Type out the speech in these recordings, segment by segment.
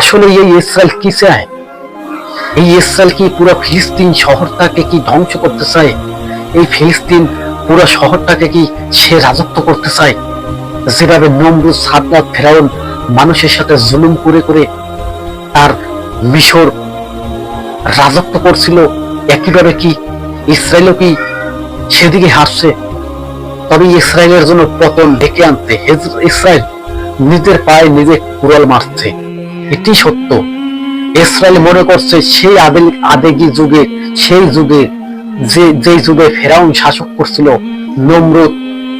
আসলে এই ইসরায়েল কি চায়? এই ইসরায়েল কি পুরো ফিলিস্তিন শহরটাকে কি ধ্বংস করতে চায়? এই ফিলিস্তিন পুরো শহরটাকে কি সে রাজত্ব করতে চায়? যেভাবে নমরুদ সাদনাথ ফেরাউন মানুষের সাথে জুলুম করে করে তার মিশর রাজত্ব করছিল, একইভাবে কি ইসরায়েলও কি সেদিকে হাসছে তবে ইসরায়েলের জন্য পতন ডেকে আনতে ইসরায়েল নিজের পায়ে নিজে কুড়াল মারছে। এটি সত্য। ইসরায়েল মনে করছে সেই আবেল আবেগী যুগে, সেই যুগে যে যেই যুগে ফেরাউন শাসক করছিল, নমরুদ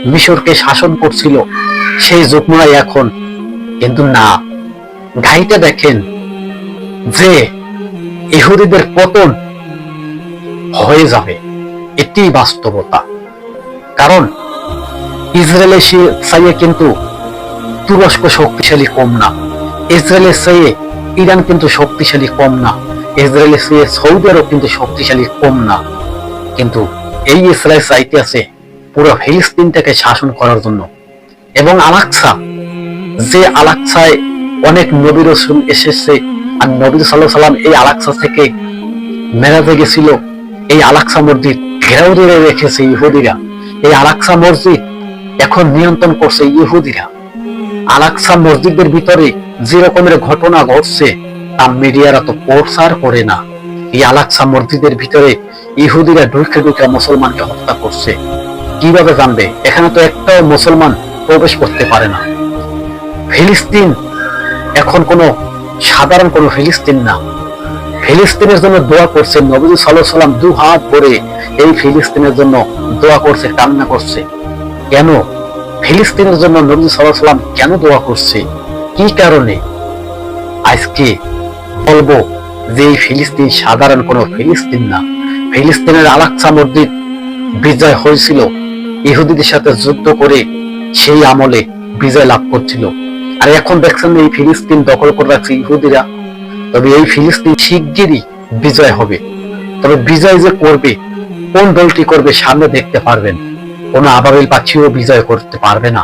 মিশরকে শাসন করছিল, সেই যুগ নয় এখন। কিন্তু না গাইটা দেখেন যে ইহুদিদের পতন হয়ে যাবে। এটি বাস্তবতা। কারণ ইসরায়েলের সে- চাইয়ে কিন্তু তুরস্ক শক্তিশালী কম না। ইসরায়েলের চেয়ে ইরান কিন্তু শক্তিশালী কম না। ইসরায়েলের চেয়ে সৌদি আরব কিন্তু শক্তিশালী কম না। কিন্তু এই ইসরায়েল চাইতে আছে পুরো ফিলিস্তিনটাকে শাসন করার জন্য। এবং আলাক্সা, যে আলাক্সায় অনেক নবী রসুল এসেছে, আর নবী সাল্লাহ সাল্লাম এই আলাক্সা থেকে মেরাজে গেছিল। এই আলাক্সা মসজিদ ঘেরাও দিয়ে রেখেছে ইহুদিরা। এই আলাক্সা মসজিদ এখন নিয়ন্ত্রণ করছে ইহুদিরা। আলাক্সা মসজিদের ভিতরে যে রকমের ঘটনা ঘটছে, তা মিডিয়ারা তো প্রচার করে না। এই আলাক্সা মসজিদের ভিতরে ইহুদিরা ঢুকে ঢুকে মুসলমানকে হত্যা করছে। কীভাবে জানবে? এখানে তো একটাও মুসলমান প্রবেশ করতে পারে না। ফিলিস্তিন এখন কোনো সাধারণ কোনো ফিলিস্তিন না। ফিলিস্তিনের জন্য দোয়া করছে নবী সাল্লাম দু হাত ভরে এই ফিলিস্তিনের জন্য দোয়া করছে, কান্না করছে। কেন? ফিলিস্তিনের জন্য নবী সাল্লাম কেন দোয়া করছে? কি কারণে? আজকে বলব যে ফিলিস্তিন সাধারণ কোনো ফিলিস্তিন না। ফিলিস্তিনের আলাক্সা মসজিদ বিজয় হয়েছিল, ইহুদিদের সাথে যুদ্ধ করে সেই আমলে বিজয় লাভ করছিল। আর এখন দেখছেন এই ফিলিস্তিন দখল করে রাখছে ইহুদিরা। তবে এই ফিলিস্তিন শিগগিরই বিজয় হবে। তবে বিজয় যে করবে, কোন দলটি করবে, সামনে দেখতে পারবেন। কোন আবাবিল পাখিও বিজয় করতে পারবে না।